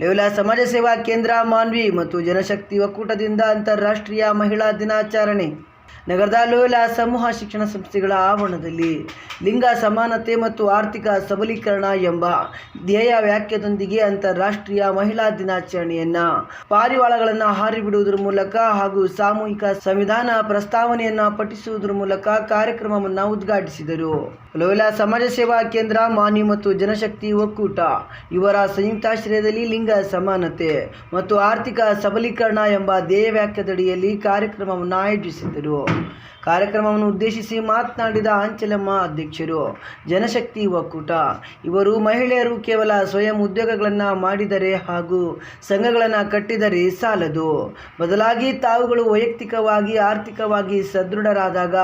ಲೇವಲ ಸಮಾಜ ಸೇವಾ ಕೇಂದ್ರ ಮಾನ್ವಿ ಮತ್ತು ಜನಶಕ್ತಿ ಒಕ್ಕೂಟದಿಂದ ಅಂತಾರಾಷ್ಟ್ರೀಯ ಮಹಿಳಾ ದಿನಾಚರಣೆ. ನಗರದ ಲೋಯಲ ಸಮೂಹ ಶಿಕ್ಷಣ ಸಂಸ್ಥೆಗಳ ಆವರಣದಲ್ಲಿ ಲಿಂಗ ಸಮಾನತೆ ಮತ್ತು ಆರ್ಥಿಕ ಸಬಲೀಕರಣ ಎಂಬ ಧ್ಯೇಯ ವ್ಯಾಖ್ಯದೊಂದಿಗೆ ಅಂತಾರಾಷ್ಟ್ರೀಯ ಮಹಿಳಾ ದಿನಾಚರಣೆಯನ್ನ ಪಾರಿವಾಳಗಳನ್ನು ಹಾರಿಬಿಡುವುದರ ಮೂಲಕ ಹಾಗೂ ಸಾಮೂಹಿಕ ಸಂವಿಧಾನ ಪ್ರಸ್ತಾವನೆಯನ್ನ ಪಠಿಸುವುದರ ಮೂಲಕ ಕಾರ್ಯಕ್ರಮವನ್ನು ಉದ್ಘಾಟಿಸಿದರು. ಲೋಯಲ ಸಮಾಜ ಸೇವಾ ಕೇಂದ್ರ, ಮಾನ್ಯ ಮತ್ತು ಜನಶಕ್ತಿ ಒಕ್ಕೂಟ. ಇವರ ಸಂಯುಕ್ತಾಶ್ರಯದಲ್ಲಿ ಲಿಂಗ ಸಮಾನತೆ ಮತ್ತು ಆರ್ಥಿಕ ಸಬಲೀಕರಣ ಎಂಬ ಧ್ಯೇಯ ವ್ಯಾಖ್ಯದಡಿಯಲ್ಲಿ ಕಾರ್ಯಕ್ರಮವನ್ನು ಆಯೋಜಿಸಿದ್ದರು. ಕಾರ್ಯಕ್ರಮವನ್ನು ಉದ್ದೇಶಿಸಿ ಮಾತನಾಡಿದ ಆಂಚಲಮ್ಮ ಅಧ್ಯಕ್ಷರು, ಜನಶಕ್ತಿ ಒಕ್ಕೂಟ. ಇವರು ಮಹಿಳೆಯರು ಕೇವಲ ಸ್ವಯಂ ಉದ್ಯೋಗಗಳನ್ನು ಮಾಡಿದರೆ ಹಾಗೂ ಸಂಘಗಳನ್ನು ಕಟ್ಟಿದರೆ ಸಾಲದು. ಬದಲಾಗಿ ತಾವುಗಳು ವೈಯಕ್ತಿಕವಾಗಿ, ಆರ್ಥಿಕವಾಗಿ ಸದೃಢರಾದಾಗ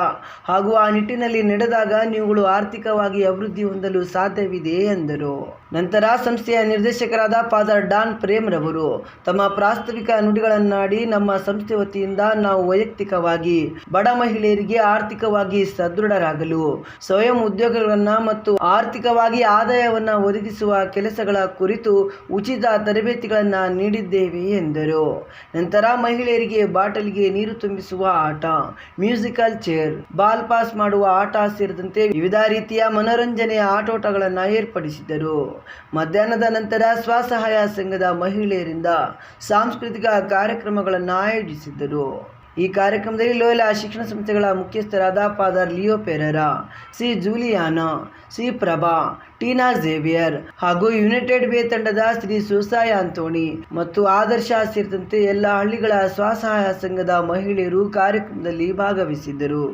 ಹಾಗೂ ಆ ನಿಟ್ಟಿನಲ್ಲಿ ನಡೆದಾಗ ನೀವುಗಳು ಆರ್ಥಿಕವಾಗಿ ಅಭಿವೃದ್ಧಿ ಹೊಂದಲು ಸಾಧ್ಯವಿದೆ ಎಂದರು. ನಂತರ ಸಂಸ್ಥೆಯ ನಿರ್ದೇಶಕರಾದ ಫಾದರ್ ಡಾನ್ ಪ್ರೇಮ್ರವರು ತಮ್ಮ ಪ್ರಾಸ್ತಾವಿಕ ನುಡಿಗಳನ್ನಾಡಿ ನಮ್ಮ ಸಂಸ್ಥೆ ವತಿಯಿಂದ ನಾವು ವೈಯಕ್ತಿಕವಾಗಿ ಬಡ ಮಹಿಳೆಯರಿಗೆ ಆರ್ಥಿಕವಾಗಿ ಸದೃಢರಾಗಲು, ಸ್ವಯಂ ಉದ್ಯೋಗಗಳನ್ನು ಮತ್ತು ಆರ್ಥಿಕವಾಗಿ ಆದಾಯವನ್ನು ಒದಗಿಸುವ ಕೆಲಸಗಳ ಕುರಿತು ಉಚಿತ ತರಬೇತಿಗಳನ್ನು ನೀಡಿದ್ದೇವೆ ಎಂದರು. ನಂತರ ಮಹಿಳೆಯರಿಗೆ ಬಾಟಲಿಗೆ ನೀರು ತುಂಬಿಸುವ ಆಟ, ಮ್ಯೂಸಿಕಲ್ ಚೇರ್, ಬಾಲ್ ಪಾಸ್ ಮಾಡುವ ಆಟ ಸೇರಿದಂತೆ ವಿವಿಧ ರೀತಿಯ ಮನೋರಂಜನೆಯ ಆಟೋಟಗಳನ್ನು ಏರ್ಪಡಿಸಿದರು. ಮಧ್ಯಾಹ್ನದ ನಂತರ ಸ್ವಸಹಾಯ ಸಂಘದ ಮಹಿಳೆಯರಿಂದ ಸಾಂಸ್ಕೃತಿಕ ಕಾರ್ಯಕ್ರಮಗಳನ್ನು ಆಯೋಜಿಸಿದ್ದರು. ಈ ಕಾರ್ಯಕ್ರಮದಲ್ಲಿ ಲೋಯಲಾ ಶಿಕ್ಷಣ ಸಂಸ್ಥೆಗಳ ಮುಖ್ಯಸ್ಥರಾದ father Leo Pereira, C Juliana, C Prabha, Tina Xavier ಹಾಗೂ ಯುನೈಟೆಡ್ ವೇ ತಂಡದ ಶ್ರೀ ಸುಸಾಯ ಅಂತೋಣಿ ಮತ್ತು ಆದರ್ಶ ಸೇರಿದಂತೆ ಎಲ್ಲ ಹಳ್ಳಿಗಳ ಸ್ವಸಹಾಯ ಸಂಘದ ಮಹಿಳೆಯರು ಕಾರ್ಯಕ್ರಮದಲ್ಲಿ ಭಾಗವಹಿಸಿದ್ದರು.